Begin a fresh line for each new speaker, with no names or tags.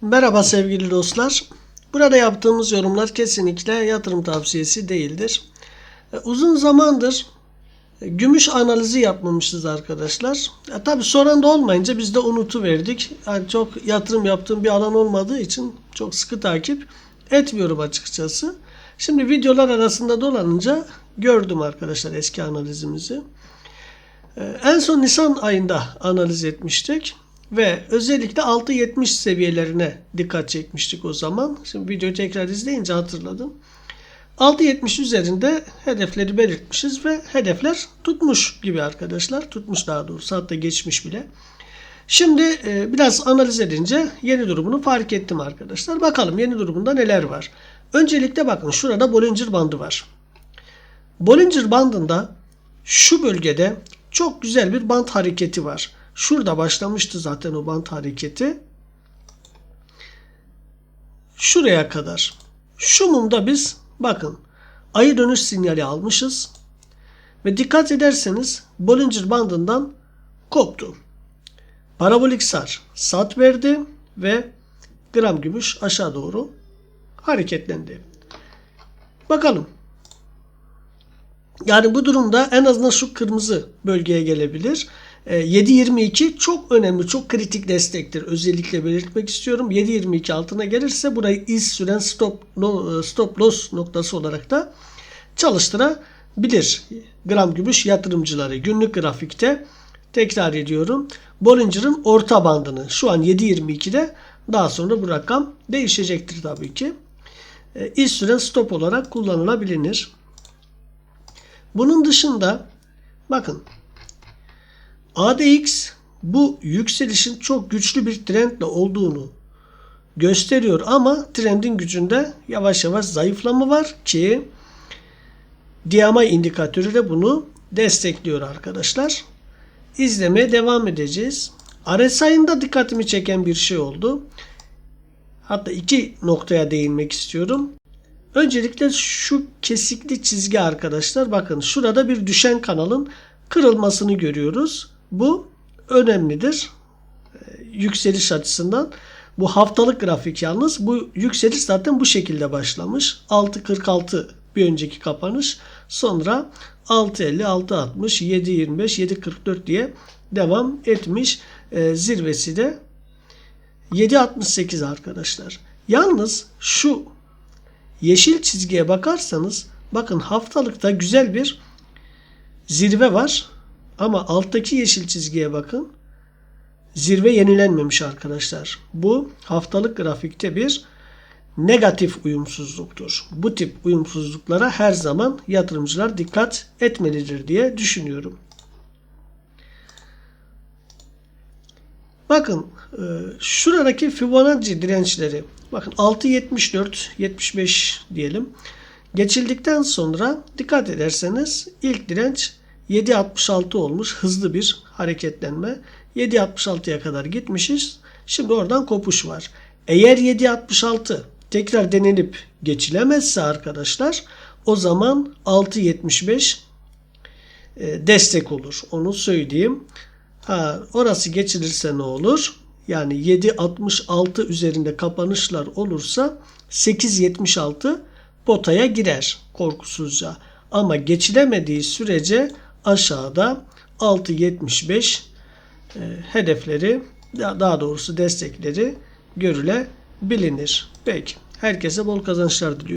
Merhaba sevgili dostlar. Burada yaptığımız yorumlar kesinlikle yatırım tavsiyesi değildir. E, Uzun zamandır e, gümüş analizi yapmamışız arkadaşlar. Ya, tabii soran da olmayınca biz de unutuverdik. Yani çok yatırım yaptığım bir alan olmadığı için çok sıkı takip etmiyorum açıkçası. Şimdi videolar arasında dolanınca gördüm arkadaşlar eski analizimizi. Ee, En son Nisan ayında analiz etmiştik ve özellikle 6.70 seviyelerine dikkat çekmiştik o zaman. Şimdi videoyu tekrar izleyince hatırladım. 6.70 üzerinde hedefleri belirtmişiz ve hedefler tutmuş gibi arkadaşlar. Tutmuş daha doğrusu hatta geçmiş bile. Şimdi e, biraz analiz edince yeni durumunu fark ettim arkadaşlar. Bakalım yeni durumunda neler var. Öncelikle bakın şurada Bollinger bandı var. Bollinger bandında şu bölgede çok güzel bir band hareketi var. Şurada başlamıştı zaten o band hareketi. Şuraya kadar. Şu mumda biz bakın ayı dönüş sinyali almışız. Ve dikkat ederseniz Bollinger bandından koptu. Parabolik sar sat verdi ve gram gümüş aşağı doğru hareketlendi. Bakalım. Yani bu durumda en azından şu kırmızı bölgeye gelebilir. E, 7.22 çok önemli, çok kritik destektir. Özellikle belirtmek istiyorum. 7.22 altına gelirse burayı iz süren stop, no- stop loss noktası olarak da çalıştırabilir. Gram gümüş yatırımcıları günlük grafikte tekrar ediyorum. Bollinger'ın orta bandını şu an 7.22'de daha sonra bu rakam değişecektir tabii ki. E, iz süren stop olarak kullanılabilir. Bunun dışında bakın ADX bu yükselişin çok güçlü bir trendle olduğunu gösteriyor ama trendin gücünde yavaş yavaş zayıflama var ki DMI indikatörü de bunu destekliyor arkadaşlar. İzlemeye devam edeceğiz. RSI'ında dikkatimi çeken bir şey oldu. Hatta iki noktaya değinmek istiyorum. Öncelikle şu kesikli çizgi arkadaşlar. Bakın şurada bir düşen kanalın kırılmasını görüyoruz. Bu önemlidir. Ee, Yükseliş açısından. Bu haftalık grafik yalnız. Bu yükseliş zaten bu şekilde başlamış. 6.46 bir önceki kapanış. Sonra 6.50, 6.60, 7.25, 7.44 diye devam etmiş. Ee, zirvesi de 7.68 arkadaşlar. Yalnız şu yeşil çizgiye bakarsanız bakın haftalıkta güzel bir zirve var. Ama alttaki yeşil çizgiye bakın. Zirve yenilenmemiş arkadaşlar. Bu haftalık grafikte bir negatif uyumsuzluktur. Bu tip uyumsuzluklara her zaman yatırımcılar dikkat etmelidir diye düşünüyorum. Bakın e, şuradaki Fibonacci dirençleri bakın 6.74 75 diyelim. Geçildikten sonra dikkat ederseniz ilk direnç 7.66 olmuş. Hızlı bir hareketlenme. 7.66'ya kadar gitmişiz. Şimdi oradan kopuş var. Eğer 7.66 tekrar denenip geçilemezse arkadaşlar o zaman 6.75 e, destek olur. Onu söyleyeyim. Ha, orası geçilirse ne olur? Yani 7.66 üzerinde kapanışlar olursa 8.76 potaya girer korkusuzca. Ama geçilemediği sürece aşağıda 6.75 e, hedefleri daha doğrusu destekleri görülebilir. Peki. Herkese bol kazançlar diliyorum.